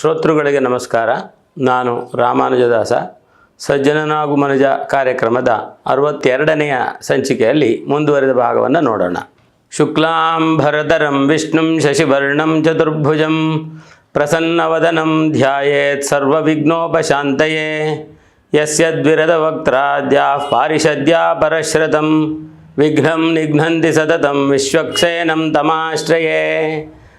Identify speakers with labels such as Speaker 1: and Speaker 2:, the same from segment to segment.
Speaker 1: ಶ್ರೋತೃಗಳಿಗೆ ನಮಸ್ಕಾರ. ನಾನು ರಾಮಾನುಜದಾಸ. ಸಜ್ಜನನಾಗು ಮನುಜ ಕಾರ್ಯಕ್ರಮದ ಅರವತ್ತೆರಡನೆಯ ಸಂಚಿಕೆಯಲ್ಲಿ ಮುಂದುವರೆದ ಭಾಗವನ್ನು ನೋಡೋಣ. ಶುಕ್ಲಾಂ ಭರತರಂ ವಿಷ್ಣುಂ ಶಶಿವರ್ಣಂ ಚತುರ್ಭುಜಂ ಪ್ರಸನ್ನವದನಂ ಧ್ಯಾಯೇತ್ ಸರ್ವವಿಘ್ನೋಪಶಾಂತಯೇ. ಯಸ್ಯದ್ವಿರದ ವಕ್ತ್ರಾದ್ಯಾಃ ಪಾರಿಷದ್ಯಾ ಪರಶ್ರತಂ. ವಿಘ್ನಂ ನಿಘ್ನಂತಿ ಸತತಂ ವಿಶ್ವಕ್ಸೇನಂ ತಮಾಶ್ರಯೇ.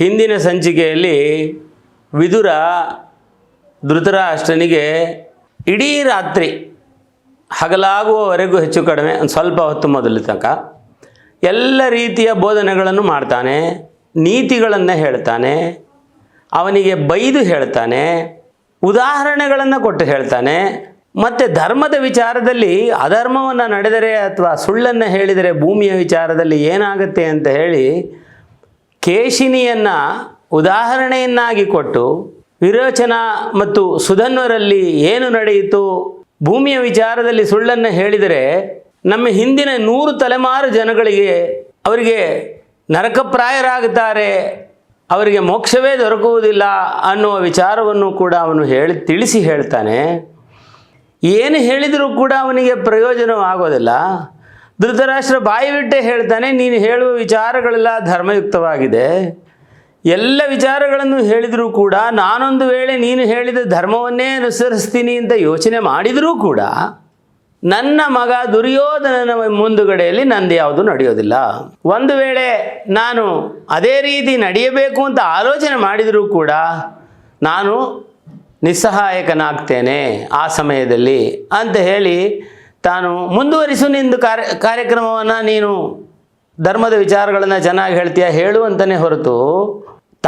Speaker 1: ಹಿಂದಿನ ಸಂಚಿಕೆಯಲ್ಲಿ ವಿದುರ ಧೃತರಾಷ್ಟ್ರನಿಗೆ ಇಡೀ ರಾತ್ರಿ ಹಗಲಾಗುವವರೆಗೂ ಹೆಚ್ಚು ಕಡಿಮೆ, ಒಂದು ಸ್ವಲ್ಪ ಹೊತ್ತು ಮೊದಲು ತನಕ ಎಲ್ಲ ರೀತಿಯ ಬೋಧನೆಗಳನ್ನು ಮಾಡ್ತಾನೆ, ನೀತಿಗಳನ್ನು ಹೇಳ್ತಾನೆ, ಅವನಿಗೆ ಬೈದು ಹೇಳ್ತಾನೆ, ಉದಾಹರಣೆಗಳನ್ನು ಕೊಟ್ಟು ಹೇಳ್ತಾನೆ. ಮತ್ತು ಧರ್ಮದ ವಿಚಾರದಲ್ಲಿ ಅಧರ್ಮವನ್ನು ನಡೆದರೆ ಅಥವಾ ಸುಳ್ಳನ್ನು ಹೇಳಿದರೆ ಭೂಮಿಯ ವಿಚಾರದಲ್ಲಿ ಏನಾಗುತ್ತೆ ಅಂತ ಹೇಳಿ ಕೇಶಿನಿಯನ್ನು ಉದಾಹರಣೆಯನ್ನಾಗಿ ಕೊಟ್ಟು ವಿರೋಚನ ಮತ್ತು ಸುಧನ್ವರಲ್ಲಿ ಏನು ನಡೆಯಿತು? ಭೂಮಿಯ ವಿಚಾರದಲ್ಲಿ ಸುಳ್ಳನ್ನು ಹೇಳಿದರೆ ನಮ್ಮ ಹಿಂದಿನ ನೂರು ತಲೆಮಾರು ಜನಗಳಿಗೆ ಅವರಿಗೆ ನರಕಪ್ರಾಯರಾಗುತ್ತಾರೆ, ಅವರಿಗೆ ಮೋಕ್ಷವೇ ದೊರಕುವುದಿಲ್ಲ ಅನ್ನುವ ವಿಚಾರವನ್ನು ಕೂಡ ಅವನು ಹೇಳಿ ತಿಳಿಸಿ ಹೇಳ್ತಾನೆ. ಏನು ಹೇಳಿದರೂ ಕೂಡ ಅವನಿಗೆ ಪ್ರಯೋಜನವಾಗೋದಿಲ್ಲ. ಧೃತರಾಷ್ಟ್ರ ಬಾಯಿ ಬಿಟ್ಟೆ ಹೇಳ್ತಾನೆ, ನೀನು ಹೇಳುವ ವಿಚಾರಗಳೆಲ್ಲ ಧರ್ಮಯುಕ್ತವಾಗಿದೆ. ಎಲ್ಲ ವಿಚಾರಗಳನ್ನು ಹೇಳಿದರೂ ಕೂಡ, ನಾನೊಂದು ವೇಳೆ ನೀನು ಹೇಳಿದ ಧರ್ಮವನ್ನೇ ಅನುಸರಿಸ್ತೀನಿ ಅಂತ ಯೋಚನೆ ಮಾಡಿದರೂ ಕೂಡ, ನನ್ನ ಮಗ ದುರ್ಯೋಧನನ ಮುಂದುಗಡೆಯಲ್ಲಿ ನಂದು ಯಾವುದು ನಡೆಯೋದಿಲ್ಲ. ಒಂದು ವೇಳೆ ನಾನು ಅದೇ ರೀತಿ ನಡೆಯಬೇಕು ಅಂತ ಆಲೋಚನೆ ಮಾಡಿದರೂ ಕೂಡ, ನಾನು ನಿಸ್ಸಹಾಯಕನಾಗ್ತೇನೆ ಆ ಸಮಯದಲ್ಲಿ ಅಂತ ಹೇಳಿ ತಾನು ಮುಂದುವರಿಸು ನಿಂದು ಕಾರ್ಯ, ಕಾರ್ಯಕ್ರಮವನ್ನು ನೀನು ಧರ್ಮದ ವಿಚಾರಗಳನ್ನು ಚೆನ್ನಾಗಿ ಹೇಳ್ತೀಯ, ಹೇಳು ಅಂತಲೇ ಹೊರತು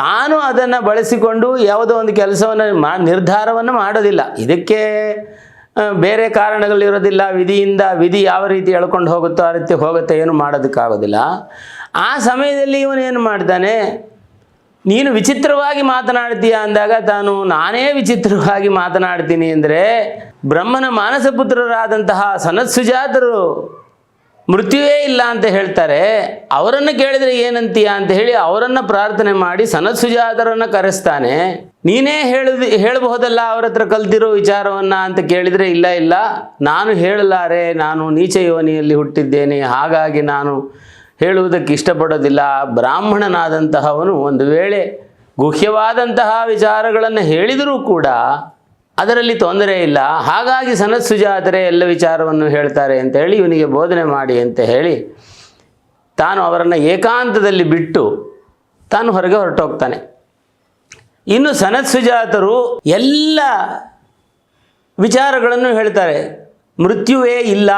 Speaker 1: ತಾನು ಅದನ್ನು ಬಳಸಿಕೊಂಡು ಯಾವುದೋ ಒಂದು ಕೆಲಸವನ್ನು ಮಾ, ನಿರ್ಧಾರವನ್ನು ಮಾಡೋದಿಲ್ಲ. ಇದಕ್ಕೆ ಬೇರೆ ಕಾರಣಗಳಿರೋದಿಲ್ಲ, ವಿಧಿಯಿಂದ ವಿಧಿ ಯಾವ ರೀತಿ ಎಳ್ಕೊಂಡು ಹೋಗುತ್ತೋ ಆ ರೀತಿ ಹೋಗುತ್ತೆ, ಏನು ಮಾಡೋದಕ್ಕಾಗೋದಿಲ್ಲ. ಆ ಸಮಯದಲ್ಲಿ ಇವನೇನು ಮಾಡ್ತಾನೆ ನೀನು ವಿಚಿತ್ರವಾಗಿ ಮಾತನಾಡ್ತೀಯ ಅಂದಾಗ ತಾನು, ನಾನೇ ವಿಚಿತ್ರವಾಗಿ ಮಾತನಾಡ್ತೀನಿ ಅಂದರೆ ಬ್ರಹ್ಮನ ಮಾನಸ ಪುತ್ರರಾದಂತಹ ಸನತ್ಸುಜಾತರು ಮೃತ್ಯುವೇ ಇಲ್ಲ ಅಂತ ಹೇಳ್ತಾರೆ. ಅವರನ್ನು ಕೇಳಿದರೆ ಏನಂತೀಯ ಅಂತ ಹೇಳಿ ಅವರನ್ನು ಪ್ರಾರ್ಥನೆ ಮಾಡಿ ಸನತ್ಸುಜಾತರನ್ನು ಕರೆಸ್ತಾನೆ. ನೀನೇ ಹೇಳ ಹೇಳಬಹುದಲ್ಲ ಅವರ ಹತ್ರ ಕಲ್ತಿರೋ ವಿಚಾರವನ್ನು ಅಂತ ಕೇಳಿದರೆ ಇಲ್ಲ ಇಲ್ಲ. ನಾನು ಹೇಳಲಾರೆ, ನಾನು ನೀಚ ಯೋನಿಯಲ್ಲಿ ಹುಟ್ಟಿದ್ದೇನೆ, ಹಾಗಾಗಿ ನಾನು ಹೇಳುವುದಕ್ಕೆ ಇಷ್ಟಪಡೋದಿಲ್ಲ. ಬ್ರಾಹ್ಮಣನಾದಂತಹವನು ಒಂದು ವೇಳೆ ಗುಹ್ಯವಾದಂತಹ ವಿಚಾರಗಳನ್ನು ಹೇಳಿದರೂ ಕೂಡ ಅದರಲ್ಲಿ ತೊಂದರೆ ಇಲ್ಲ. ಹಾಗಾಗಿ ಸನತ್ಸುಜಾತರೆ ಎಲ್ಲ ವಿಚಾರವನ್ನು ಹೇಳ್ತಾರೆ ಅಂತ ಹೇಳಿ ಇವನಿಗೆ ಬೋಧನೆ ಮಾಡಿ ಅಂತ ಹೇಳಿ ತಾನು ಅವರನ್ನು ಏಕಾಂತದಲ್ಲಿ ಬಿಟ್ಟು ತಾನು ಹೊರಗೆ ಹೊರಟೋಗ್ತಾನೆ. ಇನ್ನು ಸನತ್ಸುಜಾತರು ಎಲ್ಲ ವಿಚಾರಗಳನ್ನು ಹೇಳ್ತಾರೆ. ಮೃತ್ಯುವೇ ಇಲ್ಲ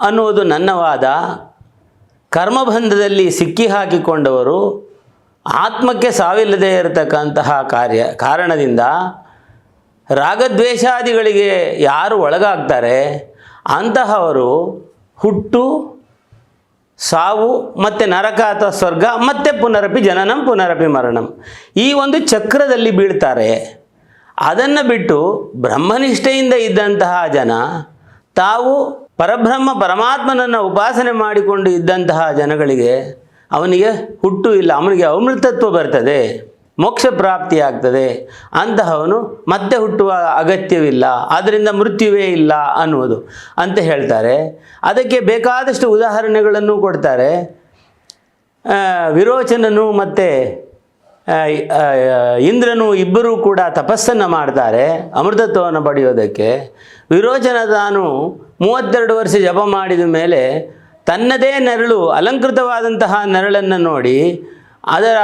Speaker 1: ಅನ್ನುವುದು ನನ್ನ ವಾದ ಕರ್ಮಬಂಧದಲ್ಲಿ ಸಿಕ್ಕಿ ಹಾಕಿಕೊಂಡವರು ಆತ್ಮಕ್ಕೆ ಸಾವಿಲ್ಲದೆ ಇರತಕ್ಕಂತಹ ಕಾರ್ಯ, ಕಾರಣದಿಂದ ರಾಗದ್ವೇಷಾದಿಗಳಿಗೆ ಯಾರು ಒಳಗಾಗ್ತಾರೆ ಅಂತಹವರು ಹುಟ್ಟು, ಸಾವು ಮತ್ತು ನರಕ ಅಥವಾ ಸ್ವರ್ಗ ಮತ್ತೆ ಪುನರಪಿ ಜನನಂ ಪುನರಪಿ ಮರಣಂ. ಈ ಒಂದು ಚಕ್ರದಲ್ಲಿ ಬೀಳ್ತಾರೆ. ಅದನ್ನು ಬಿಟ್ಟು ಬ್ರಹ್ಮನಿಷ್ಠೆಯಿಂದ ಇದ್ದಂತಹ ಜನ ತಾವು ಪರಬ್ರಹ್ಮ ಪರಮಾತ್ಮನನ್ನು ಉಪಾಸನೆ ಮಾಡಿಕೊಂಡು ಇದ್ದಂತಹ ಜನಗಳಿಗೆ ಅವನಿಗೆ ಹುಟ್ಟು ಇಲ್ಲ, ಅವನಿಗೆ ಅಮೃತತ್ವ ಬರ್ತದೆ, ಮೋಕ್ಷ ಪ್ರಾಪ್ತಿಯಾಗ್ತದೆ ಅಂತಹವನು ಮತ್ತೆ ಹುಟ್ಟುವ ಅಗತ್ಯವಿಲ್ಲ ಆದ್ದರಿಂದ ಮೃತ್ಯುವೇ ಇಲ್ಲ ಅನ್ನುವುದು ಅಂತ ಹೇಳ್ತಾರೆ. ಅದಕ್ಕೆ ಬೇಕಾದಷ್ಟು ಉದಾಹರಣೆಗಳನ್ನು ಕೊಡ್ತಾರೆ. ವಿರೋಚನನು ಮತ್ತು ಇಂದ್ರನು ಇಬ್ಬರೂ ಕೂಡ ತಪಸ್ಸನ್ನು ಮಾಡ್ತಾರೆ, ಅಮೃತತ್ವವನ್ನು ಪಡೆಯೋದಕ್ಕೆ. ವಿರೋಚನ ತಾನು ಮೂವತ್ತೆರಡು ವರ್ಷ ಜಪ ಮಾಡಿದ ಮೇಲೆ ತನ್ನದೇ ನೆರಳು, ಅಲಂಕೃತವಾದಂತಹ ನೆರಳನ್ನು ನೋಡಿ, ಅದರ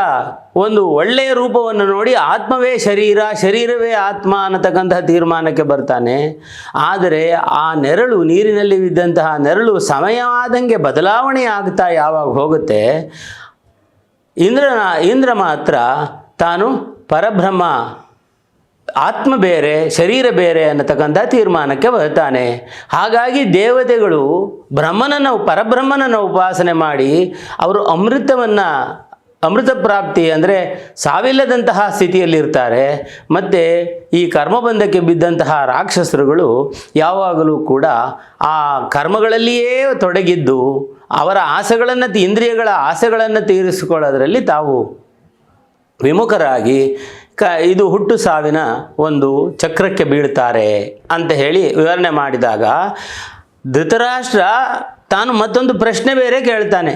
Speaker 1: ಒಂದು ಒಳ್ಳೆಯ ರೂಪವನ್ನು ನೋಡಿ ಆತ್ಮವೇ ಶರೀರ, ಶರೀರವೇ ಆತ್ಮ ಅನ್ನತಕ್ಕಂತಹ ತೀರ್ಮಾನಕ್ಕೆ ಬರ್ತಾನೆ. ಆದರೆ ಆ ನೆರಳು, ನೀರಿನಲ್ಲಿ ಬಿದ್ದಂತಹ ನೆರಳು ಸಮಯವಾದಂಗೆ ಬದಲಾವಣೆ ಆಗ್ತಾ ಯಾವಾಗ ಹೋಗುತ್ತೆ? ಇಂದ್ರನ, ಇಂದ್ರ ಮಾತ್ರ ತಾನು ಪರಬ್ರಹ್ಮ ಆತ್ಮ ಬೇರೆ, ಶರೀರ ಬೇರೆ ಅನ್ನತಕ್ಕಂಥ ತೀರ್ಮಾನಕ್ಕೆ ಬರ್ತಾನೆ. ಹಾಗಾಗಿ ದೇವತೆಗಳು ಬ್ರಹ್ಮನನ್ನು, ಪರಬ್ರಹ್ಮನನ್ನು ಉಪಾಸನೆ ಮಾಡಿ ಅವರು ಅಮೃತವನ್ನು, ಅಮೃತ ಪ್ರಾಪ್ತಿ ಅಂದರೆ ಸಾವಿಲ್ಲದಂತಹ ಸ್ಥಿತಿಯಲ್ಲಿರ್ತಾರೆ. ಮತ್ತು ಈ ಕರ್ಮಬಂಧಕ್ಕೆ ಬಿದ್ದಂತಹ ರಾಕ್ಷಸರುಗಳು ಯಾವಾಗಲೂ ಕೂಡ ಆ ಕರ್ಮಗಳಲ್ಲಿಯೇ ತೊಡಗಿದ್ದು ಅವರ ಆಸೆಗಳನ್ನು, ಇಂದ್ರಿಯಗಳ ಆಸೆಗಳನ್ನು ತೀರಿಸಿಕೊಳ್ಳೋದರಲ್ಲಿ ತಾವು ವಿಮುಖರಾಗಿ ಕ, ಇದು ಹುಟ್ಟು ಸಾವಿನ ಒಂದು ಚಕ್ರಕ್ಕೆ ಬೀಳ್ತಾರೆ ಅಂತ ಹೇಳಿ ವಿವರಣೆ ಮಾಡಿದಾಗ ಧೃತರಾಷ್ಟ್ರ ತಾನು ಮತ್ತೊಂದು ಪ್ರಶ್ನೆ ಬೇರೆ ಕೇಳ್ತಾನೆ.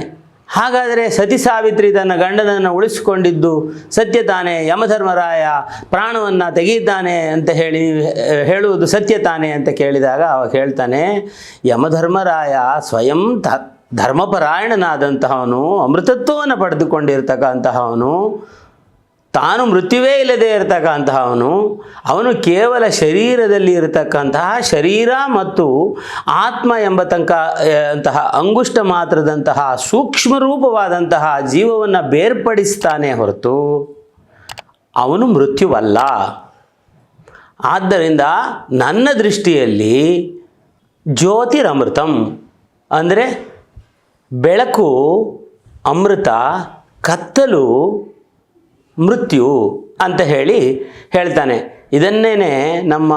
Speaker 1: ಹಾಗಾದರೆ ಸತಿ ಸಾವಿತ್ರಿ ತನ್ನ ಗಂಡನನ್ನು ಉಳಿಸಿಕೊಂಡಿದ್ದು ಸತ್ಯ ತಾನೆ, ಯಮಧರ್ಮರಾಯ ಪ್ರಾಣವನ್ನು ತೆಗೀತಾನೆ ಅಂತ ಹೇಳಿ, ಹೇಳುವುದು ಸತ್ಯ ತಾನೇ ಅಂತ ಕೇಳಿದಾಗ ಅವ ಹೇಳ್ತಾನೆ, ಯಮಧರ್ಮರಾಯ ಸ್ವಯಂ ತ, ಧರ್ಮಪರಾಯಣನಾದಂತಹವನು, ಅಮೃತತ್ವವನ್ನು ಪಡೆದುಕೊಂಡಿರ್ತಕ್ಕಂತಹವನು ತಾನು ಮೃತ್ಯುವೇ ಇಲ್ಲದೆ ಇರತಕ್ಕಂತಹವನು, ಅವನು ಕೇವಲ ಶರೀರದಲ್ಲಿ ಇರತಕ್ಕಂತಹ ಶರೀರ ಮತ್ತು ಆತ್ಮ ಎಂಬ ತನಕ ಅಂತಹ ಅಂಗುಷ್ಟ ಮಾತ್ರದಂತಹ ಸೂಕ್ಷ್ಮ ರೂಪವಾದಂತಹ ಜೀವವನ್ನು ಬೇರ್ಪಡಿಸ್ತಾನೆ ಹೊರತು ಅವನು ಮೃತ್ಯುವಲ್ಲ. ಆದ್ದರಿಂದ ನನ್ನ ದೃಷ್ಟಿಯಲ್ಲಿ ಜ್ಯೋತಿರಮೃತಂ ಅಂದರೆ ಬೆಳಕು, ಅಮೃತ, ಕತ್ತಲು ಮೃತ್ಯು ಅಂತ ಹೇಳಿ ಹೇಳ್ತಾನೆ. ಇದನ್ನೇನೆ ನಮ್ಮ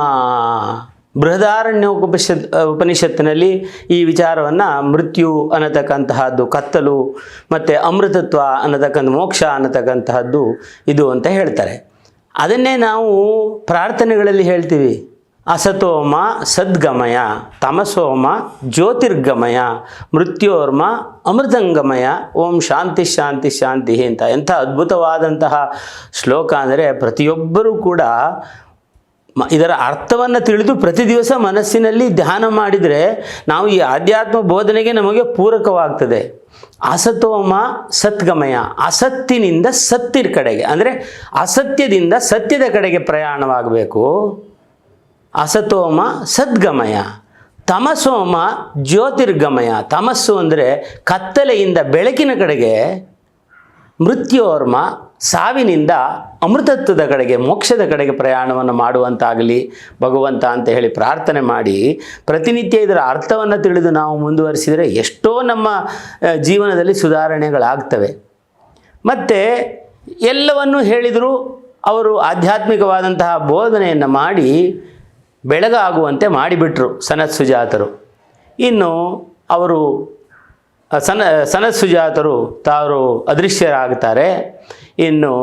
Speaker 1: ಬೃಹದಾರಣ್ಯ ಉಪನಿಷತ್ ಉಪನಿಷತ್ತಿನಲ್ಲಿ ಈ ವಿಚಾರವನ್ನು ಮೃತ್ಯು ಅನ್ನತಕ್ಕಂತಹದ್ದು, ಕತ್ತಲು ಮತ್ತು ಅಮೃತತ್ವ ಅನ್ನತಕ್ಕಂಥ, ಮೋಕ್ಷ ಅನ್ನತಕ್ಕಂತಹದ್ದು ಇದು ಅಂತ ಹೇಳ್ತಾರೆ. ಅದನ್ನೇ ನಾವು ಪ್ರಾರ್ಥನೆಗಳಲ್ಲಿ ಹೇಳ್ತೀವಿ. ಅಸತೋಮ ಸದ್ಗಮಯ, ತಮಸೋಮ ಜ್ಯೋತಿರ್ಗಮಯ, ಮೃತ್ಯೋರ್ಮ ಅಮೃತಂಗಮಯ, ಓಂ ಶಾಂತಿ ಶಾಂತಿ ಶಾಂತಿ ಅಂತ ಎಂಥ ಅದ್ಭುತವಾದಂತಹ ಶ್ಲೋಕ ಅಂದರೆ ಪ್ರತಿಯೊಬ್ಬರೂ ಕೂಡ ಇದರ ಅರ್ಥವನ್ನು ತಿಳಿದು ಪ್ರತಿ ದಿವಸ ಮನಸ್ಸಿನಲ್ಲಿ ಧ್ಯಾನ ಮಾಡಿದರೆ ನಾವು ಈ ಆಧ್ಯಾತ್ಮ ಬೋಧನೆಗೆ ನಮಗೆ ಪೂರಕವಾಗ್ತದೆ. ಅಸತೋಮ ಸತ್ಗಮಯ ಅಸತ್ತಿನಿಂದ ಸತ್ತಿನ ಕಡೆಗೆ, ಅಂದರೆ ಅಸತ್ಯದಿಂದ ಸತ್ಯದ ಕಡೆಗೆ ಪ್ರಯಾಣವಾಗಬೇಕು. ಅಸತೋಮ ಸದ್ಗಮಯ. ತಮಸೋಮ ಜ್ಯೋತಿರ್ಗಮಯ. ತಮಸ್ಸು ಅಂದರೆ ಕತ್ತಲೆಯಿಂದ ಬೆಳಕಿನ ಕಡೆಗೆ, ಮೃತ್ಯೋರ್ಮ ಸಾವಿನಿಂದ ಅಮೃತತ್ವದ ಕಡೆಗೆ, ಮೋಕ್ಷದ ಕಡೆಗೆ ಪ್ರಯಾಣವನ್ನು ಮಾಡುವಂತಾಗಲಿ, ಭಗವಂತ ಅಂತ ಹೇಳಿ ಪ್ರಾರ್ಥನೆ ಮಾಡಿ, ಪ್ರತಿನಿತ್ಯ ಇದರ ಅರ್ಥವನ್ನು ತಿಳಿದು ನಾವು ಮುಂದುವರಿಸಿದರೆ ಎಷ್ಟೋ ನಮ್ಮ ಜೀವನದಲ್ಲಿ ಸುಧಾರಣೆಗಳಾಗ್ತವೆ. ಮತ್ತು ಎಲ್ಲವನ್ನು ಹೇಳಿದರೂ ಅವರು ಆಧ್ಯಾತ್ಮಿಕವಾದಂತಹ ಬೋಧನೆಯನ್ನು ಮಾಡಿ ಬೆಳಗಾಗುವಂತೆ ಮಾಡಿಬಿಟ್ರು ಸನತ್ ಸುಜಾತರು. ಇನ್ನು ಅವರು ಸನ, ಸನತ್ ಸುಜಾತರು ತಾವರು ಅದೃಶ್ಯರಾಗ್ತಾರೆ. ಇನ್ನು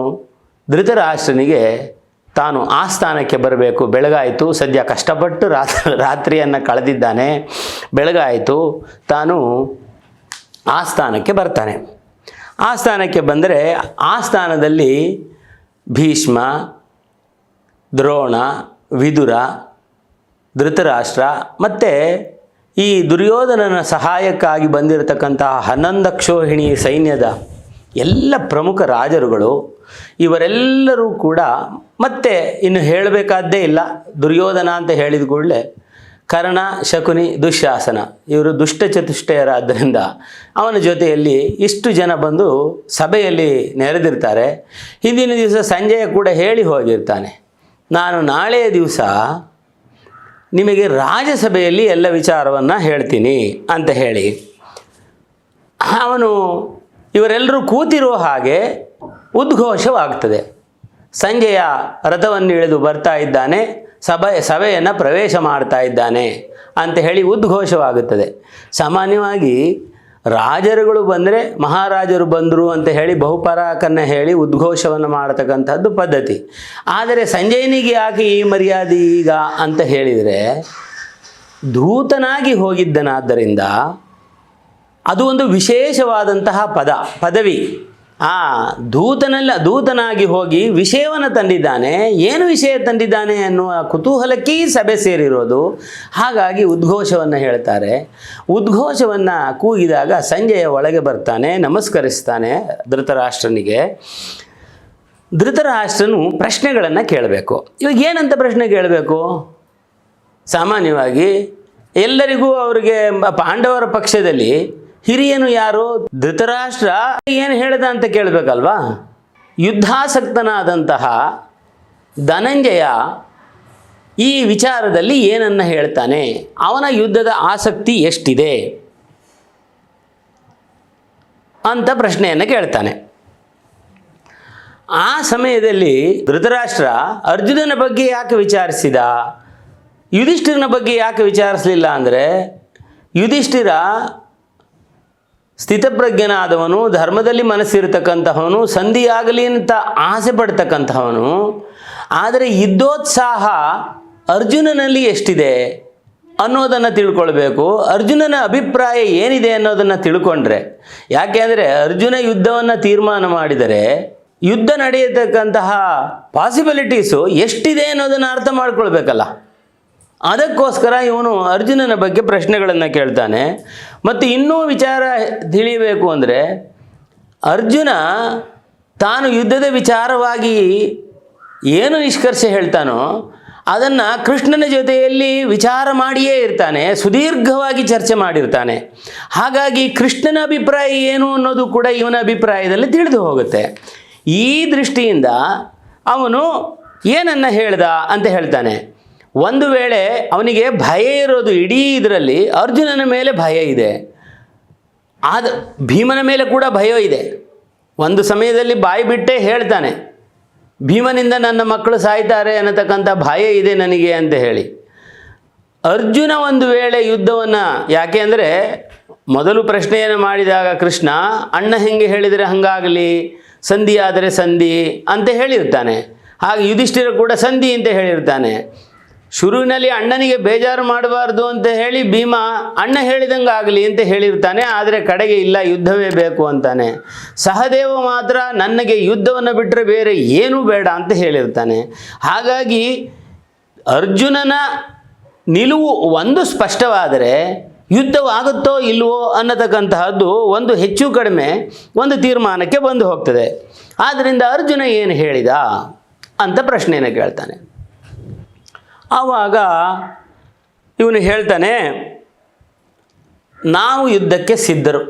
Speaker 1: ಧೃತರಾಷ್ಟ್ರನಿಗೆ ತಾನು ಆ ಸ್ಥಾನಕ್ಕೆ ಬರಬೇಕು. ಬೆಳಗಾಯಿತು, ಸದ್ಯ ಕಷ್ಟಪಟ್ಟು ರಾತ್ರಿ ರಾತ್ರಿಯನ್ನು ಕಳೆದಿದ್ದಾನೆ. ಬೆಳಗಾಯಿತು, ತಾನು ಆ ಸ್ಥಾನಕ್ಕೆ ಬರ್ತಾನೆ. ಆ ಸ್ಥಾನಕ್ಕೆ ಬಂದರೆ ಆ ಸ್ಥಾನದಲ್ಲಿ ಭೀಷ್ಮ, ದ್ರೋಣ, ವಿದುರ ಧೃತರಾಷ್ಟ್ರ ಮತ್ತು ಈ ದುರ್ಯೋಧನನ ಸಹಾಯಕ್ಕಾಗಿ ಬಂದಿರತಕ್ಕಂತಹ ಹನ್ನೊಂದಕ್ಷೋಹಿಣಿ ಸೈನ್ಯದ ಎಲ್ಲ ಪ್ರಮುಖ ರಾಜರುಗಳು, ಇವರೆಲ್ಲರೂ ಕೂಡ ಮತ್ತೆ ಇನ್ನು ಹೇಳಬೇಕಾದ್ದೇ ಇಲ್ಲ. ದುರ್ಯೋಧನ ಅಂತ ಹೇಳಿದ ಕೂಡಲೇ ಕರ್ಣ, ಶಕುನಿ ದುಶ್ಯಾಸನ ಇವರು ದುಷ್ಟಚತುಷ್ಟಯರಾದ್ದರಿಂದ ಅವನ ಜೊತೆಯಲ್ಲಿ ಇಷ್ಟು ಜನ ಬಂದು ಸಭೆಯಲ್ಲಿ ನೆರೆದಿರ್ತಾರೆ. ಹಿಂದಿನ ದಿವಸ ಸಂಜೆಯ ಕೂಡ ಹೇಳಿ ಹೋಗಿರ್ತಾನೆ. ನಾನು ನಾಳೆಯ ದಿವಸ ನಿಮಗೆ ರಾಜ್ಯಸಭೆಯಲ್ಲಿ ಎಲ್ಲ ವಿಚಾರವನ್ನು ಹೇಳ್ತೀನಿ ಅಂತ ಹೇಳಿ. ಅವನು ಇವರೆಲ್ಲರೂ ಕೂತಿರೋ ಹಾಗೆ ಉದ್ಘೋಷವಾಗ್ತದೆ. ಸಂಜೆಯ ರಥವನ್ನು ಇಳಿದು ಬರ್ತಾ ಇದ್ದಾನೆ, ಸಭೆ, ಸಭೆಯನ್ನು ಪ್ರವೇಶ ಮಾಡ್ತಾ ಇದ್ದಾನೆ ಅಂತ ಹೇಳಿ ಉದ್ಘೋಷವಾಗುತ್ತದೆ. ಸಾಮಾನ್ಯವಾಗಿ ರಾಜರುಗಳು ಬಂದರೆ ಮಹಾರಾಜರು ಬಂದರು ಅಂತ ಹೇಳಿ ಬಹುಪರಾಕನ್ನು ಹೇಳಿ ಉದ್ಘೋಷವನ್ನು ಮಾಡತಕ್ಕಂಥದ್ದು ಪದ್ಧತಿ. ಆದರೆ ಸಂಜಯನಿಗೆ ಯಾಕೆ ಈ ಮರ್ಯಾದೆ ಈಗ ಅಂತ ಹೇಳಿದರೆ, ಧೂತನಾಗಿ ಹೋಗಿದ್ದನಾದ್ದರಿಂದ ಅದು ಒಂದು ವಿಶೇಷವಾದಂತಹ ಪದ, ಪದವಿ. ಆ, ದೂತನಲ್ಲ, ದೂತನಾಗಿ ಹೋಗಿ ವಿಷಯವನ್ನು ತಂದಿದ್ದಾನೆ. ಏನು ವಿಷಯ ತಂದಿದ್ದಾನೆ ಅನ್ನುವ ಕುತೂಹಲಕ್ಕೆ ಸಭೆ ಸೇರಿರೋದು. ಹಾಗಾಗಿ ಉದ್ಘೋಷವನ್ನು ಹೇಳ್ತಾರೆ. ಉದ್ಘೋಷವನ್ನು ಕೂಗಿದಾಗ ಸಂಜೆಯ ಒಳಗೆ ಬರ್ತಾನೆ, ನಮಸ್ಕರಿಸ್ತಾನೆ ಧೃತರಾಷ್ಟ್ರನಿಗೆ. ಧೃತರಾಷ್ಟ್ರನು ಪ್ರಶ್ನೆಗಳನ್ನು ಕೇಳಬೇಕು. ಇವಾಗ ಏನಂತ ಪ್ರಶ್ನೆ ಕೇಳಬೇಕು? ಸಾಮಾನ್ಯವಾಗಿ ಎಲ್ಲರಿಗೂ ಅವರಿಗೆ ಪಾಂಡವರ ಪಕ್ಷದಲ್ಲಿ ಹಿರಿಯನು ಯಾರು? ಧೃತರಾಷ್ಟ್ರ. ಏನು ಹೇಳಿದ ಅಂತ ಕೇಳಬೇಕಲ್ವಾ? ಯುದ್ಧಾಸಕ್ತನಾದಂತಹ ಧನಂಜಯ ಈ ವಿಚಾರದಲ್ಲಿ ಏನನ್ನ ಹೇಳ್ತಾನೆ? ಅವನ ಯುದ್ಧದ ಆಸಕ್ತಿ ಎಷ್ಟಿದೆ? ಅಂತ ಪ್ರಶ್ನೆಯನ್ನು ಕೇಳ್ತಾನೆ. ಆ ಸಮಯದಲ್ಲಿ ಧೃತರಾಷ್ಟ್ರ ಅರ್ಜುನನ ಬಗ್ಗೆ ಯಾಕೆ ವಿಚಾರಿಸಿದ? ಯುಧಿಷ್ಠಿರನ ಬಗ್ಗೆ ಯಾಕೆ ವಿಚಾರಿಸಲಿಲ್ಲ ಅಂದರೆ, ಯುಧಿಷ್ಠಿರ ಸ್ಥಿತಪ್ರಜ್ಞನಾದವನು, ಧರ್ಮದಲ್ಲಿ ಮನಸ್ಸಿರತಕ್ಕಂತಹವನು, ಸಂಧಿಯಾಗಲಿ ಅಂತ ಆಸೆ ಪಡ್ತಕ್ಕಂತಹವನು, ಆದರೆ ಯುದ್ಧೋತ್ಸಾಹ ಅರ್ಜುನನಲ್ಲಿ ಎಷ್ಟಿದೆ ಅನ್ನೋದನ್ನು ತಿಳ್ಕೊಳ್ಬೇಕು. ಅರ್ಜುನನ ಅಭಿಪ್ರಾಯ ಏನಿದೆ ಅನ್ನೋದನ್ನು ತಿಳ್ಕೊಂಡ್ರೆ, ಯಾಕೆ ಅಂದರೆ ಅರ್ಜುನ ಯುದ್ಧವನ್ನು ತೀರ್ಮಾನ ಮಾಡಿದರೆ, ಯುದ್ಧ ನಡೆಯತಕ್ಕಂತಹ ಪಾಸಿಬಿಲಿಟೀಸು ಎಷ್ಟಿದೆ ಅನ್ನೋದನ್ನು ಅರ್ಥ ಮಾಡ್ಕೊಳ್ಬೇಕಲ್ಲ. ಅದಕ್ಕೋಸ್ಕರ ಇವನು ಅರ್ಜುನನ ಬಗ್ಗೆ ಪ್ರಶ್ನೆಗಳನ್ನು ಕೇಳ್ತಾನೆ. ಮತ್ತು ಇನ್ನೂ ವಿಚಾರ ತಿಳಿಯಬೇಕು ಅಂದರೆ ಅರ್ಜುನ ತಾನು ಯುದ್ಧದ ವಿಚಾರವಾಗಿ ಏನು ನಿಷ್ಕರ್ಷೆ ಹೇಳ್ತಾನೋ ಅದನ್ನು ಕೃಷ್ಣನ ಜೊತೆಯಲ್ಲಿ ವಿಚಾರ ಮಾಡಿಯೇ ಇರ್ತಾನೆ, ಸುದೀರ್ಘವಾಗಿ ಚರ್ಚೆ ಮಾಡಿರ್ತಾನೆ. ಹಾಗಾಗಿ ಕೃಷ್ಣನ ಅಭಿಪ್ರಾಯ ಏನು ಅನ್ನೋದು ಕೂಡ ಇವನ ಅಭಿಪ್ರಾಯದಲ್ಲಿ ತಿಳಿದು ಹೋಗುತ್ತೆ. ಈ ದೃಷ್ಟಿಯಿಂದ ಅವನು ಏನನ್ನ ಹೇಳ್ದ ಅಂತ ಹೇಳ್ತಾನೆ. ಒಂದು ವೇಳೆ ಅವನಿಗೆ ಭಯ ಇರೋದು ಇಡೀ ಇದರಲ್ಲಿ ಅರ್ಜುನನ ಮೇಲೆ ಭಯ ಇದೆ. ಆದ ಭೀಮನ ಮೇಲೆ ಕೂಡ ಭಯ ಇದೆ. ಒಂದು ಸಮಯದಲ್ಲಿ ಬಾಯಿ ಬಿಟ್ಟೇ ಹೇಳ್ತಾನೆ, ಭೀಮನಿಂದ ನನ್ನ ಮಕ್ಕಳು ಸಾಯ್ತಾರೆ ಅನ್ನತಕ್ಕಂಥ ಭಯ ಇದೆ ನನಗೆ ಅಂತ ಹೇಳಿ. ಅರ್ಜುನ ಒಂದು ವೇಳೆ ಯುದ್ಧವನ್ನು ಯಾಕೆ ಅಂದರೆ, ಮೊದಲು ಪ್ರಶ್ನೆಯನ್ನು ಮಾಡಿದಾಗ, ಕೃಷ್ಣ, ಅಣ್ಣ ಹೆಂಗೆ ಹೇಳಿದರೆ ಹಂಗಾಗಲಿ? ಸಂಧಿ ಆದರೆ ಸಂಧಿ ಅಂತ ಹೇಳಿರ್ತಾನೆ. ಹಾಗೆ ಯುಧಿಷ್ಠಿರ ಕೂಡ ಸಂಧಿ ಅಂತ ಹೇಳಿರ್ತಾನೆ. ಶುರುವಿನಲ್ಲಿ ಅಣ್ಣನಿಗೆ ಬೇಜಾರು ಮಾಡಬಾರ್ದು ಅಂತ ಹೇಳಿ ಭೀಮ, ಅಣ್ಣ ಹೇಳಿದಂಗೆ ಆಗಲಿ ಅಂತ ಹೇಳಿರ್ತಾನೆ, ಆದರೆ ಕಡೆಗೆ ಇಲ್ಲ, ಯುದ್ಧವೇ ಬೇಕು ಅಂತಾನೆ. ಸಹದೇವ ಮಾತ್ರ ನನಗೆ ಯುದ್ಧವನ್ನು ಬಿಟ್ಟರೆ ಬೇರೆ ಏನೂ ಬೇಡ ಅಂತ ಹೇಳಿರ್ತಾನೆ. ಹಾಗಾಗಿ ಅರ್ಜುನನ ನಿಲುವು ಒಂದು ಸ್ಪಷ್ಟವಾದರೆ, ಯುದ್ಧವಾಗುತ್ತೋ ಇಲ್ವೋ ಅನ್ನತಕ್ಕಂತಹದ್ದು ಒಂದು ಹೆಚ್ಚು ಕಡಿಮೆ ಒಂದು ತೀರ್ಮಾನಕ್ಕೆ ಬಂದು ಹೋಗ್ತದೆ. ಆದ್ದರಿಂದ ಅರ್ಜುನ ಏನು ಹೇಳಿದ ಅಂತ ಪ್ರಶ್ನೆಯನ್ನು ಕೇಳ್ತಾನೆ. ಆವಾಗ ಇವನು ಹೇಳ್ತಾನೆ, ನಾವು ಯುದ್ಧಕ್ಕೆ ಸಿದ್ಧರು.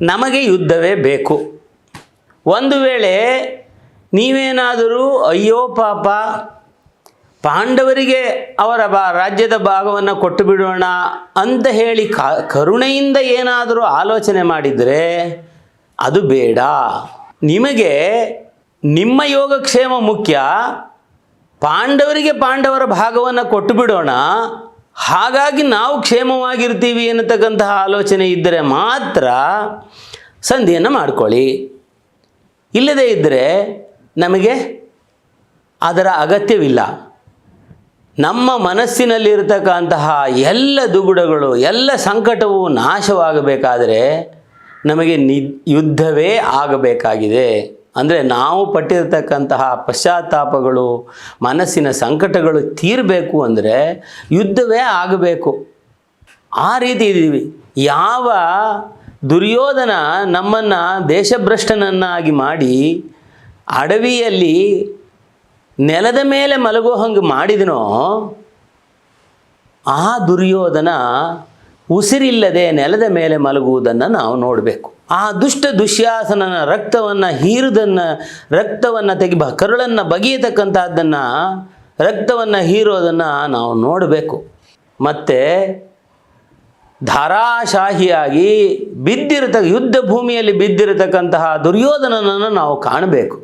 Speaker 1: ನಮಗೆ ಯುದ್ಧವೇ ಬೇಕು. ಒಂದು ವೇಳೆ ನೀವೇನಾದರೂ, ಅಯ್ಯೋ ಪಾಪ, ಪಾಂಡವರಿಗೆ ಅವರ ಬಾ, ರಾಜ್ಯದ ಭಾಗವನ್ನು ಕೊಟ್ಟು ಬಿಡೋಣ ಅಂತ ಹೇಳಿ ಕರುಣೆಯಿಂದ ಏನಾದರೂ ಆಲೋಚನೆ ಮಾಡಿದರೆ ಅದು ಬೇಡ. ನಿಮಗೆ ನಿಮ್ಮ ಯೋಗಕ್ಷೇಮ ಮುಖ್ಯ. ಪಾಂಡವರಿಗೆ ಪಾಂಡವರ ಭಾಗವನ್ನು ಕೊಟ್ಟು ಬಿಡೋಣ ಹಾಗಾಗಿ ನಾವು ಕ್ಷೇಮವಾಗಿರ್ತೀವಿ ಅನ್ನತಕ್ಕಂತಹ ಆಲೋಚನೆ ಇದ್ದರೆ ಮಾತ್ರ ಸಂಧಿಯನ್ನು ಮಾಡಿಕೊಳ್ಳಿ. ಇಲ್ಲದೇ ಇದ್ದರೆ ನಮಗೆ ಅದರ ಅಗತ್ಯವಿಲ್ಲ. ನಮ್ಮ ಮನಸ್ಸಿನಲ್ಲಿರತಕ್ಕಂತಹ ಎಲ್ಲ ದುಗುಡಗಳು, ಎಲ್ಲ ಸಂಕಟವು ನಾಶವಾಗಬೇಕಾದರೆ ನಮಗೆ ನಿ, ಯುದ್ಧವೇ ಆಗಬೇಕಾಗಿದೆ. ಅಂದರೆ ನಾವು ಪಟ್ಟಿರತಕ್ಕಂತಹ ಪಶ್ಚಾತ್ತಾಪಗಳು, ಮನಸ್ಸಿನ ಸಂಕಟಗಳು ತೀರಬೇಕು ಅಂದರೆ ಯುದ್ಧವೇ ಆಗಬೇಕು. ಆ ರೀತಿ ಇದ್ದೀವಿ. ಯಾವ ದುರ್ಯೋಧನ ನಮ್ಮನ್ನು ದೇಶಭ್ರಷ್ಟನನ್ನಾಗಿ ಮಾಡಿ ಅಡವಿಯಲ್ಲಿ ನೆಲದ ಮೇಲೆ ಮಲಗೋ ಹಂಗೆ ಮಾಡಿದನೋ, ಆ ದುರ್ಯೋಧನ ಉಸಿರಿಲ್ಲದೆ ನೆಲದ ಮೇಲೆ ಮಲಗುವುದನ್ನು ನಾವು ನೋಡಬೇಕು. ಆ ದುಷ್ಟ ದುಶ್ಯಾಸನನ ರಕ್ತವನ್ನು ಹೀರುದನ್ನು, ರಕ್ತವನ್ನು ತೆಗಿಬ, ಕರುಳನ್ನು ಬಗೆಯತಕ್ಕಂಥದ್ದನ್ನು ರಕ್ತವನ್ನು ಹೀರೋದನ್ನು ನಾವು ನೋಡಬೇಕು. ಮತ್ತು ಧಾರಾಶಾಹಿಯಾಗಿ ಬಿದ್ದಿರತ, ಯುದ್ಧ ಭೂಮಿಯಲ್ಲಿ ಬಿದ್ದಿರತಕ್ಕಂತಹ ದುರ್ಯೋಧನನನ್ನು ನಾವು ಕಾಣಬೇಕು.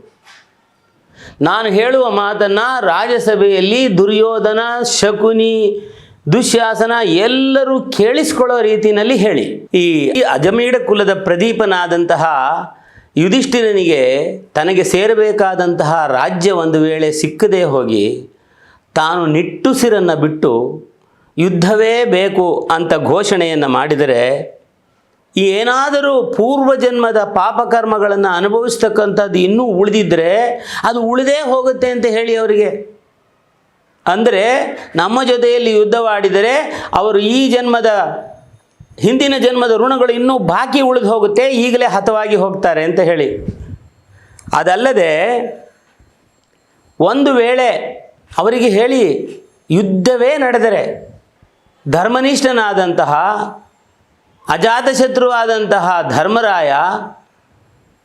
Speaker 1: ನಾನು ಹೇಳುವ ಮಾತನ್ನು ರಾಜ್ಯಸಭೆಯಲ್ಲಿ ದುರ್ಯೋಧನ, ಶಕುನಿ ದುಶ್ಯಾಸನ ಎಲ್ಲರೂ ಕೇಳಿಸ್ಕೊಳ್ಳೋ ರೀತಿಯಲ್ಲಿ ಹೇಳಿ. ಈ ಅಜಮೇಡ ಕುಲದ ಪ್ರದೀಪನಾದಂತಹ ಯುಧಿಷ್ಠಿರನಿಗೆ ತನಗೆ ಸೇರಬೇಕಾದಂತಹ ರಾಜ್ಯ ಒಂದು ವೇಳೆ ಸಿಕ್ಕದೇ ಹೋಗಿ ತಾನು ನಿಟ್ಟುಸಿರನ್ನು ಬಿಟ್ಟು ಯುದ್ಧವೇ ಬೇಕು ಅಂತ ಘೋಷಣೆಯನ್ನು ಮಾಡಿದರೆ ಏನಾದರೂ ಪೂರ್ವಜನ್ಮದ ಪಾಪಕರ್ಮಗಳನ್ನು ಅನುಭವಿಸ್ತಕ್ಕಂಥದ್ದು ಇನ್ನೂ ಉಳಿದಿದ್ದರೆ ಅದು ಉಳಿದೇ ಹೋಗುತ್ತೆ ಅಂತ ಹೇಳಿ ಅವರಿಗೆ. ಅಂದರೆ ನಮ್ಮ ಜೊತೆಯಲ್ಲಿ ಯುದ್ಧವಾಡಿದರೆ ಅವರು ಈ ಜನ್ಮದ, ಹಿಂದಿನ ಜನ್ಮದ ಋಣಗಳು ಇನ್ನೂ ಬಾಕಿ ಉಳಿದು ಹೋಗುತ್ತೆ, ಈಗಲೇ ಹತವಾಗಿ ಹೋಗ್ತಾರೆ ಅಂತ ಹೇಳಿ. ಅದಲ್ಲದೆ ಒಂದು ವೇಳೆ ಅವರಿಗೆ ಹೇಳಿ, ಯುದ್ಧವೇ ನಡೆದರೆ, ಧರ್ಮನಿಷ್ಠನಾದಂತಹ ಅಜಾತಶತ್ರುವಾದಂತಹ ಧರ್ಮರಾಯ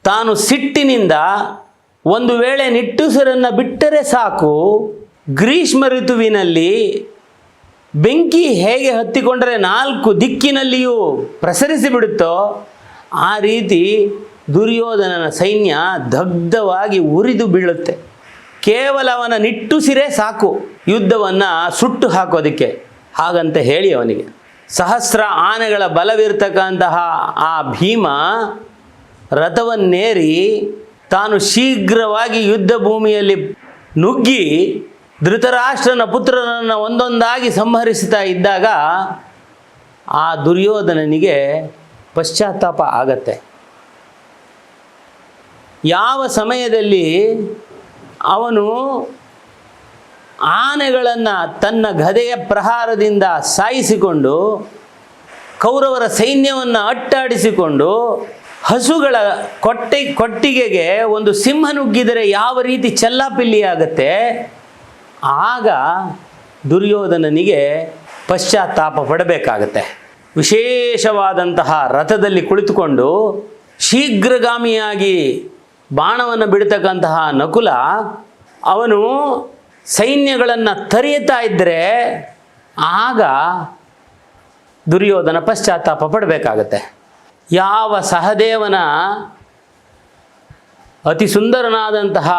Speaker 1: ತಾನು ಸಿಟ್ಟಿನಿಂದ ಒಂದು ವೇಳೆ ನಿಟ್ಟುಸರನ್ನು ಬಿಟ್ಟರೆ ಸಾಕು ಗ್ರೀಷ್ಮ ಋತುವಿನಲ್ಲಿ ಬೆಂಕಿ ಹೇಗೆ ಹತ್ತಿಕೊಂಡರೆ ನಾಲ್ಕು ದಿಕ್ಕಿನಲ್ಲಿಯೂ ಪ್ರಸರಿಸಿ ಬಿಡುತ್ತೋ ಆ ರೀತಿ ದುರ್ಯೋಧನನ ಸೈನ್ಯ ದಗ್ಧವಾಗಿ ಉರಿದು ಬೀಳುತ್ತೆ. ಕೇವಲ ಅವನ ನಿಟ್ಟುಸಿರೇ ಸಾಕು, ಯುದ್ಧವನ್ನು ಸುಟ್ಟು ಹಾಕೋದಕ್ಕೆ. ಹಾಗಂತ ಹೇಳಿ ಅವನಿಗೆ. ಸಹಸ್ರ ಆನೆಗಳ ಬಲವಿರ್ತಕ್ಕಂತಹ ಆ ಭೀಮ ರಥವನ್ನೇರಿ ತಾನು ಶೀಘ್ರವಾಗಿ ಯುದ್ಧ ಭೂಮಿಯಲ್ಲಿ ನುಗ್ಗಿ ಧೃತರಾಷ್ಟ್ರನ ಪುತ್ರನನ್ನು ಒಂದೊಂದಾಗಿ ಸಂಹರಿಸ್ತಾ ಇದ್ದಾಗ ಆ ದುರ್ಯೋಧನನಿಗೆ ಪಶ್ಚಾತ್ತಾಪ ಆಗತ್ತೆ. ಯಾವ ಸಮಯದಲ್ಲಿ ಅವನು ಆನೆಗಳನ್ನು ತನ್ನ ಗದೆಯ ಪ್ರಹಾರದಿಂದ ಸಾಯಿಸಿಕೊಂಡು, ಕೌರವರ ಸೈನ್ಯವನ್ನು ಅಟ್ಟಾಡಿಸಿಕೊಂಡು, ಹಸುಗಳ ಕೊಟ್ಟೆ ಕೊಟ್ಟಿಗೆಗೆ ಒಂದು ಸಿಂಹ ನುಗ್ಗಿದರೆ ಯಾವ ರೀತಿ ಚೆಲ್ಲಾಪಿಲ್ಲಿಯಾಗತ್ತೆ ಆಗ ದುರ್ಯೋಧನನಿಗೆ ಪಶ್ಚಾತ್ತಾಪ ಪಡಬೇಕಾಗತ್ತೆ. ವಿಶೇಷವಾದಂತಹ ರಥದಲ್ಲಿ ಕುಳಿತುಕೊಂಡು ಶೀಘ್ರಗಾಮಿಯಾಗಿ ಬಾಣವನ್ನು ಬಿಡ್ತಕ್ಕಂತಹ ನಕುಲ ಅವನು ಸೈನ್ಯಗಳನ್ನು ತರಿಯುತ್ತಾ ಇದ್ದರೆ ಆಗ ದುರ್ಯೋಧನ ಪಶ್ಚಾತ್ತಾಪ ಪಡಬೇಕಾಗತ್ತೆ. ಯಾವ ಸಹದೇವನ ಅತಿ ಸುಂದರನಾದಂತಹ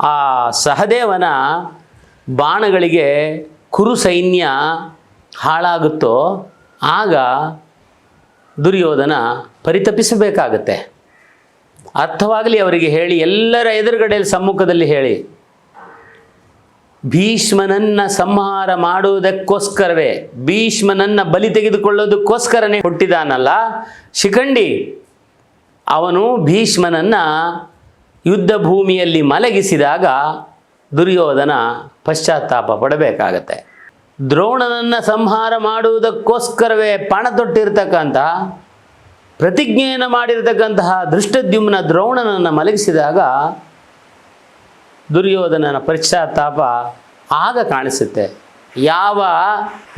Speaker 1: ಆ ಸಹದೇವನ ಬಾಣಗಳಿಗೆ ಕುರು ಸೈನ್ಯ ಹಾಳಾಗುತ್ತೋ, ಆಗ ದುರ್ಯೋಧನ ಪರಿತಪಿಸಬೇಕಾಗತ್ತೆ. ಅರ್ಥವಾಗಲಿ ಅವರಿಗೆ ಹೇಳಿ, ಎಲ್ಲರ ಎದುರುಗಡೆಯಲ್ಲಿ ಸಮ್ಮುಖದಲ್ಲಿ ಹೇಳಿ. ಭೀಷ್ಮನನ್ನ ಸಂಹಾರ ಮಾಡುವುದಕ್ಕೋಸ್ಕರವೇ, ಭೀಷ್ಮನನ್ನ ಬಲಿ ತೆಗೆದುಕೊಳ್ಳೋದಕ್ಕೋಸ್ಕರನೇ ಹುಟ್ಟಿದಾನಲ್ಲ. ಶಿಖಂಡಿ, ಅವನು ಭೀಷ್ಮನನ್ನ ಯುದ್ಧ ಭೂಮಿಯಲ್ಲಿ ಮಲಗಿಸಿದಾಗ ದುರ್ಯೋಧನ ಪಶ್ಚಾತ್ತಾಪ ಪಡಬೇಕಾಗತ್ತೆ. ದ್ರೋಣನನ್ನು ಸಂಹಾರ ಮಾಡುವುದಕ್ಕೋಸ್ಕರವೇ ಪಣ ತೊಟ್ಟಿರ್ತಕ್ಕಂಥ, ಪ್ರತಿಜ್ಞೆಯನ್ನು ಮಾಡಿರತಕ್ಕಂತಹ ದೃಷ್ಟದ್ಯುಮ್ನ ದ್ರೋಣನನ್ನು ಮಲಗಿಸಿದಾಗ ದುರ್ಯೋಧನನ ಪಶ್ಚಾತ್ತಾಪ ಆಗ ಕಾಣಿಸುತ್ತೆ. ಯಾವ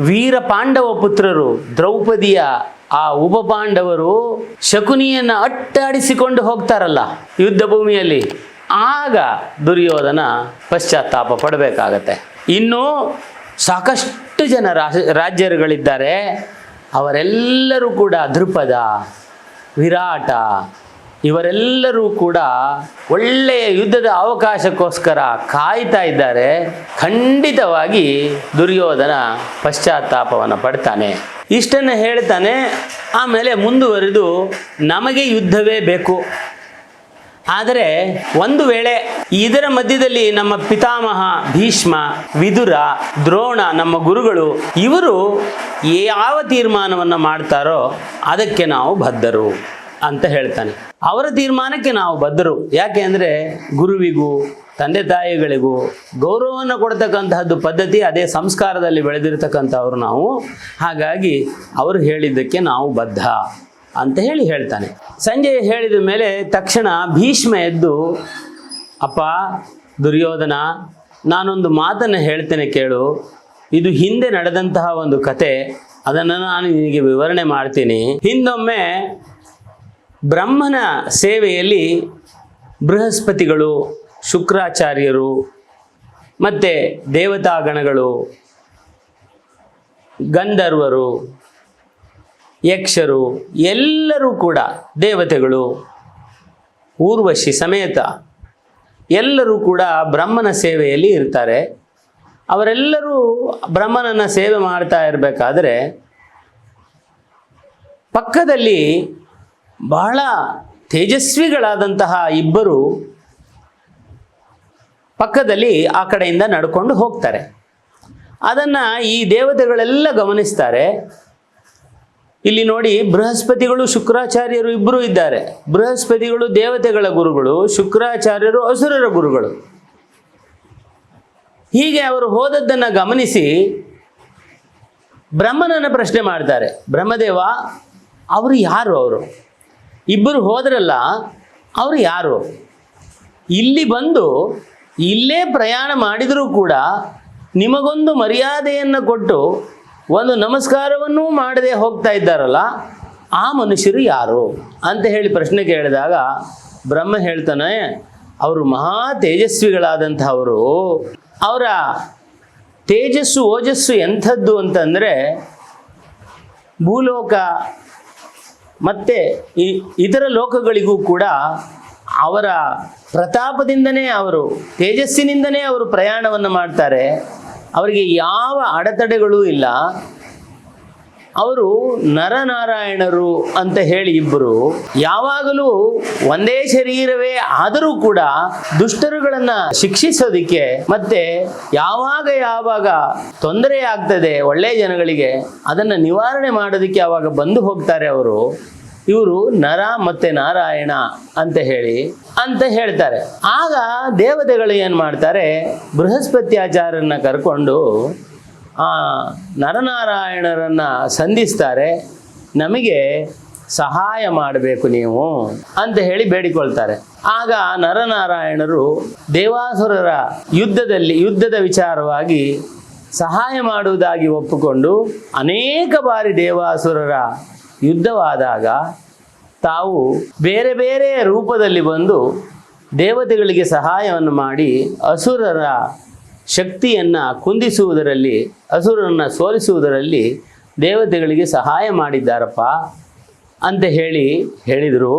Speaker 1: ವೀರ ಪಾಂಡವ ಪುತ್ರರು ದ್ರೌಪದಿಯ ಆ ಉಪಪಾಂಡವರು ಶಕುನಿಯನ್ನು ಅಟ್ಟಾಡಿಸಿಕೊಂಡು ಹೋಗ್ತಾರಲ್ಲ ಯುದ್ಧ ಭೂಮಿಯಲ್ಲಿ, ಆಗ ದುರ್ಯೋಧನ ಪಶ್ಚಾತ್ತಾಪ ಪಡಬೇಕಾಗತ್ತೆ. ಇನ್ನು ಸಾಕಷ್ಟು ಜನ ರಾಜ ರಾಜ್ಯರುಗಳಿದ್ದಾರೆ. ಅವರೆಲ್ಲರೂ ಕೂಡ ದೃಪದ ವಿರಾಟ ಇವರೆಲ್ಲರೂ ಕೂಡ ಒಳ್ಳೆಯ ಯುದ್ಧದ ಅವಕಾಶಕ್ಕೋಸ್ಕರ ಕಾಯ್ತಾ ಇದ್ದಾರೆ. ಖಂಡಿತವಾಗಿ ದುರ್ಯೋಧನ ಪಶ್ಚಾತ್ತಾಪವನ್ನು ಪಡ್ತಾನೆ. ಇಷ್ಟನ್ನು ಹೇಳ್ತಾನೆ, ಆಮೇಲೆ ಮುಂದುವರೆದು ನಮಗೆ ಯುದ್ಧವೇ ಬೇಕು. ಆದರೆ ಒಂದು ವೇಳೆ ಇದರ ಮಧ್ಯದಲ್ಲಿ ನಮ್ಮ ಪಿತಾಮಹ ಭೀಷ್ಮ, ವಿದುರ, ದ್ರೋಣ, ನಮ್ಮ ಗುರುಗಳು ಇವರು ಯಾವ ತೀರ್ಮಾನವನ್ನು ಮಾಡ್ತಾರೋ ಅದಕ್ಕೆ ನಾವು ಬದ್ಧರು. ಅಂತ ಹೇಳ್ತಾನೆ. ಅವರ ತೀರ್ಮಾನಕ್ಕೆ ನಾವು ಬದ್ಧರು. ಯಾಕೆ ಅಂದರೆ ಗುರುವಿಗೂ, ತಂದೆ ತಾಯಿಗಳಿಗೂ ಗೌರವವನ್ನು ಕೊಡ್ತಕ್ಕಂತಹದ್ದು ಪದ್ಧತಿ ಅದೇ ಸಂಸ್ಕಾರದಲ್ಲಿ ಬೆಳೆದಿರ್ತಕ್ಕಂಥವ್ರು ನಾವು. ಹಾಗಾಗಿ ಅವರು ಹೇಳಿದ್ದಕ್ಕೆ ನಾವು ಬದ್ಧ ಅಂತ ಹೇಳಿ ಹೇಳ್ತಾನೆ. ಸಂಜೆ ಹೇಳಿದ ಮೇಲೆ ತಕ್ಷಣ ಭೀಷ್ಮ ಎದ್ದು, ಅಪ್ಪ, ದುರ್ಯೋಧನ, ನಾನೊಂದು ಮಾತನ್ನು ಹೇಳ್ತೇನೆ ಕೇಳು. ಇದು ಹಿಂದೆ ನಡೆದಂತಹ ಒಂದು ಕತೆ. ಅದನ್ನು ನಾನು ನಿನಗೆ ವಿವರಣೆ ಮಾಡ್ತೀನಿ. ಹಿಂದೊಮ್ಮೆ ಬ್ರಹ್ಮನ ಸೇವೆಯಲ್ಲಿ ಬೃಹಸ್ಪತಿಗಳು, ಶುಕ್ರಾಚಾರ್ಯರು, ಮತ್ತು ದೇವತಾಗಣಗಳು, ಗಂಧರ್ವರು, ಯಕ್ಷರು, ಎಲ್ಲರೂ ಕೂಡ ದೇವತೆಗಳು. ಊರ್ವಶಿ ಸಮೇತ ಎಲ್ಲರೂ ಕೂಡ ಬ್ರಹ್ಮನ ಸೇವೆಯಲ್ಲಿ ಇರ್ತಾರೆ. ಅವರೆಲ್ಲರೂ ಬ್ರಹ್ಮನನ್ನು ಸೇವೆ ಮಾಡ್ತಾ ಇರಬೇಕಾದ್ರೆ ಪಕ್ಕದಲ್ಲಿ ಬಹಳ ತೇಜಸ್ವಿಗಳಾದಂತಹ ಇಬ್ಬರು ಪಕ್ಕದಲ್ಲಿ ಆ ಕಡೆಯಿಂದ ನಡ್ಕೊಂಡು ಹೋಗ್ತಾರೆ. ಅದನ್ನು ಈ ದೇವತೆಗಳೆಲ್ಲ ಗಮನಿಸ್ತಾರೆ. ಇಲ್ಲಿ ನೋಡಿ ಬೃಹಸ್ಪತಿಗಳು, ಶುಕ್ರಾಚಾರ್ಯರು ಇಬ್ಬರು ಇದ್ದಾರೆ. ಬೃಹಸ್ಪತಿಗಳು ದೇವತೆಗಳ ಗುರುಗಳು, ಶುಕ್ರಾಚಾರ್ಯರು ಅಸುರರ ಗುರುಗಳು. ಹೀಗೆ ಅವರು ಹೋದದ್ದನ್ನು ಗಮನಿಸಿ ಬ್ರಹ್ಮನನ್ನು ಪ್ರಶ್ನೆ ಮಾಡ್ತಾರೆ. ಬ್ರಹ್ಮದೇವ, ಅವರು ಯಾರು ಅವರು? ಇಬ್ಬರು ಹೋದ್ರಲ್ಲ, ಅವರು ಯಾರು? ಇಲ್ಲಿ ಬಂದು, ಇಲ್ಲೇ ಪ್ರಯಾಣ ಮಾಡಿದರೂ ಕೂಡ ನಿಮಗೊಂದು ಮರ್ಯಾದೆಯನ್ನು ಕೊಟ್ಟು ಒಂದು ನಮಸ್ಕಾರವನ್ನೂ ಮಾಡದೆ ಹೋಗ್ತಾ ಇದ್ದಾರಲ್ಲ, ಆ ಮನುಷ್ಯರು ಯಾರು? ಅಂತ ಹೇಳಿ ಪ್ರಶ್ನೆ ಕೇಳಿದಾಗ ಬ್ರಹ್ಮ ಹೇಳ್ತಾನೆ, ಅವರು ಮಹಾ ತೇಜಸ್ವಿಗಳಾದಂಥವರು. ಅವರ ತೇಜಸ್ಸು, ಓಜಸ್ಸು ಎಂಥದ್ದು ಅಂತಂದರೆ ಭೂಲೋಕ ಮತ್ತು ಈ ಇತರ ಲೋಕಗಳಿಗೂ ಕೂಡ ಅವರ ಪ್ರತಾಪದಿಂದನೇ ಅವರು, ತೇಜಸ್ಸಿನಿಂದನೇ ಅವರು ಪ್ರಯಾಣವನ್ನು ಮಾಡ್ತಾರೆ. ಅವರಿಗೆ ಯಾವ ಅಡೆತಡೆಗಳೂ ಇಲ್ಲ. ಅವರು ನರನಾರಾಯಣರು ಅಂತ ಹೇಳಿ ಇಬ್ಬರು ಯಾವಾಗಲೂ ಒಂದೇ ಶರೀರವೇ ಆದರೂ ಕೂಡ ದುಷ್ಟರುಗಳನ್ನು ಶಿಕ್ಷಿಸೋದಿಕ್ಕೆ ಮತ್ತೆ ಯಾವಾಗ ಯಾವಾಗ ತೊಂದರೆ ಆಗ್ತದೆ ಒಳ್ಳೆಯ ಜನಗಳಿಗೆ, ಅದನ್ನ ನಿವಾರಣೆ ಮಾಡೋದಕ್ಕೆ ಯಾವಾಗ ಬಂದು ಹೋಗ್ತಾರೆ ಅವರು, ಇವರು ನರ ಮತ್ತೆ ನಾರಾಯಣ ಅಂತ ಹೇಳಿ ಅಂತ ಹೇಳ್ತಾರೆ. ಆಗ ದೇವತೆಗಳು ಏನು ಮಾಡ್ತಾರೆ ಬೃಹಸ್ಪತಿ ಆಚಾರನ್ನ ಕರ್ಕೊಂಡು ಆ, ನರನಾರಾಯಣರನ್ನ ಸಂಧಿಸ್ತಾರೆ. ನಮಗೆ ಸಹಾಯ ಮಾಡಬೇಕು ನೀವು ಅಂತ ಹೇಳಿ ಬೇಡಿಕೊಳ್ತಾರೆ. ಆಗ ನರನಾರಾಯಣರು ದೇವಾಸುರರ ಯುದ್ಧದಲ್ಲಿ, ಯುದ್ಧದ ವಿಚಾರವಾಗಿ ಸಹಾಯ ಮಾಡುವುದಾಗಿ ಒಪ್ಪಿಕೊಂಡು ಅನೇಕ ಬಾರಿ ದೇವಾಸುರರ ಯುದ್ಧವಾದಾಗ ತಾವು ಬೇರೆ ಬೇರೆ ರೂಪದಲ್ಲಿ ಬಂದು ದೇವತೆಗಳಿಗೆ ಸಹಾಯವನ್ನು ಮಾಡಿ ಅಸುರರ ಶಕ್ತಿಯನ್ನು ಕುಂದಿಸುವುದರಲ್ಲಿ ಹಸುರನ್ನು ಸೋಲಿಸುವುದರಲ್ಲಿ ದೇವತೆಗಳಿಗೆ ಸಹಾಯ ಮಾಡಿದ್ದಾರಪ್ಪ ಅಂತ ಹೇಳಿ ಹೇಳಿದರು.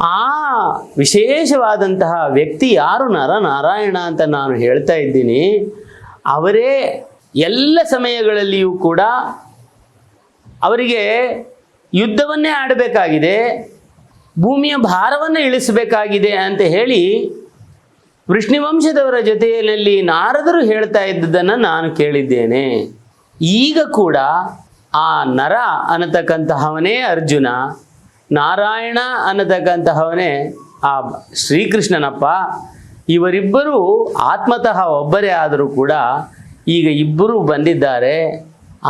Speaker 1: ಆ ವಿಶೇಷವಾದಂತಹ ವ್ಯಕ್ತಿ ಯಾರು? ನರನಾರಾಯಣ ಅಂತ ನಾನು ಹೇಳ್ತಾ ಇದ್ದೀನಿ. ಅವರೇ ಎಲ್ಲ ಸಮಯಗಳಲ್ಲಿಯೂ ಕೂಡ ಅವರಿಗೆ ಯುದ್ಧವನ್ನೇ ಆಡಬೇಕಾಗಿದೆ, ಭೂಮಿಯ ಭಾರವನ್ನು ಇಳಿಸಬೇಕಾಗಿದೆ ಅಂತ ಹೇಳಿ ವೃಷ್ಣಿವಂಶದವರ ಜೊತೆಯಲ್ಲಿ ನಾರದರು ಹೇಳ್ತಾ ಇದ್ದದನ್ನು ನಾನು ಕೇಳಿದ್ದೇನೆ. ಈಗ ಕೂಡ ಆ ನರ ಅನ್ನತಕ್ಕಂತಹವನೇ ಅರ್ಜುನ, ನಾರಾಯಣ ಅನ್ನತಕ್ಕಂತಹವನೇ ಆ ಶ್ರೀಕೃಷ್ಣನಪ್ಪ, ಇವರಿಬ್ಬರೂ ಆತ್ಮತಃ ಒಬ್ಬರೇ ಆದರೂ ಕೂಡ ಈಗ ಇಬ್ಬರೂ ಬಂದಿದ್ದಾರೆ.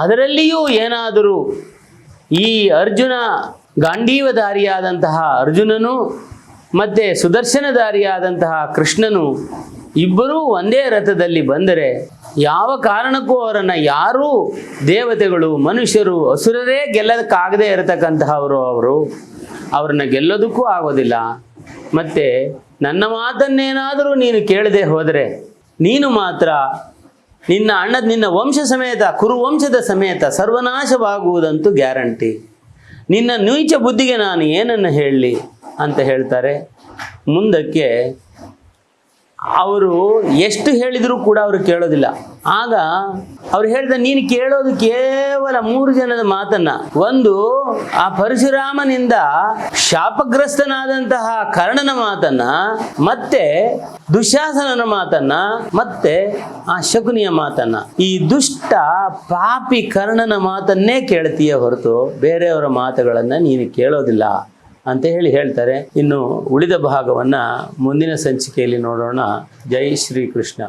Speaker 1: ಅದರಲ್ಲಿಯೂ ಏನಾದರೂ ಈ ಅರ್ಜುನ ಗಾಂಡೀವಧಾರಿಯಾದಂತಹ ಅರ್ಜುನನು ಮತ್ತು ಸುದರ್ಶನಧಾರಿಯಾದಂತಹ ಕೃಷ್ಣನು ಇಬ್ಬರೂ ಒಂದೇ ರಥದಲ್ಲಿ ಬಂದರೆ ಯಾವ ಕಾರಣಕ್ಕೂ ಅವರನ್ನು ಯಾರೂ ದೇವತೆಗಳು, ಮನುಷ್ಯರು, ಅಸುರರೇ ಗೆಲ್ಲೋದಕ್ಕಾಗದೇ ಇರತಕ್ಕಂತಹವರು ಅವರು ಅವರನ್ನು ಗೆಲ್ಲೋದಕ್ಕೂ ಆಗೋದಿಲ್ಲ. ಮತ್ತು ನನ್ನ ಮಾತನ್ನೇನಾದರೂ ನೀನು ಕೇಳದೆ ಹೋದರೆ ನೀನು ಮಾತ್ರ ನಿನ್ನ ಅಣ್ಣದ ನಿನ್ನ ವಂಶ ಸಮೇತ, ಕುರುವಂಶದ ಸಮೇತ ಸರ್ವನಾಶವಾಗುವುದಂತೂ ಗ್ಯಾರಂಟಿ. ನಿನ್ನ ನೀಚ ಬುದ್ಧಿಗೆ ನಾನು ಏನನ್ನು ಹೇಳಲಿ? ಅಂತ ಹೇಳ್ತಾರೆ. ಮುಂದಕ್ಕೆ ಅವರು ಎಷ್ಟು ಹೇಳಿದರೂ ಕೂಡ ಅವರು ಕೇಳೋದಿಲ್ಲ. ಆಗ ಅವ್ರು ಹೇಳಿದ ನೀನು ಕೇಳೋದು ಕೇವಲ ಮೂರು ಜನದ ಮಾತನ್ನ. ಒಂದು, ಆ ಪರಶುರಾಮನಿಂದ ಶಾಪಗ್ರಸ್ತನಾದಂತಹ ಕರ್ಣನ ಮಾತನ್ನ, ಮತ್ತೆ ದುಶಾಸನನ ಮಾತನ್ನ, ಮತ್ತೆ ಆ ಶಕುನಿಯ ಮಾತನ್ನ. ಈ ದುಷ್ಟ ಪಾಪಿ ಕರ್ಣನ ಮಾತನ್ನೇ ಕೇಳ್ತೀಯ ಹೊರತು ಬೇರೆಯವರ ಮಾತುಗಳನ್ನ ನೀನು ಕೇಳೋದಿಲ್ಲ. ಅಂತ ಹೇಳಿ ಹೇಳ್ತಾರೆ. ಇನ್ನು ಉಳಿದ ಭಾಗವನ್ನು ಮುಂದಿನ ಸಂಚಿಕೆಯಲ್ಲಿ ನೋಡೋಣ. ಜೈ ಶ್ರೀಕೃಷ್ಣ.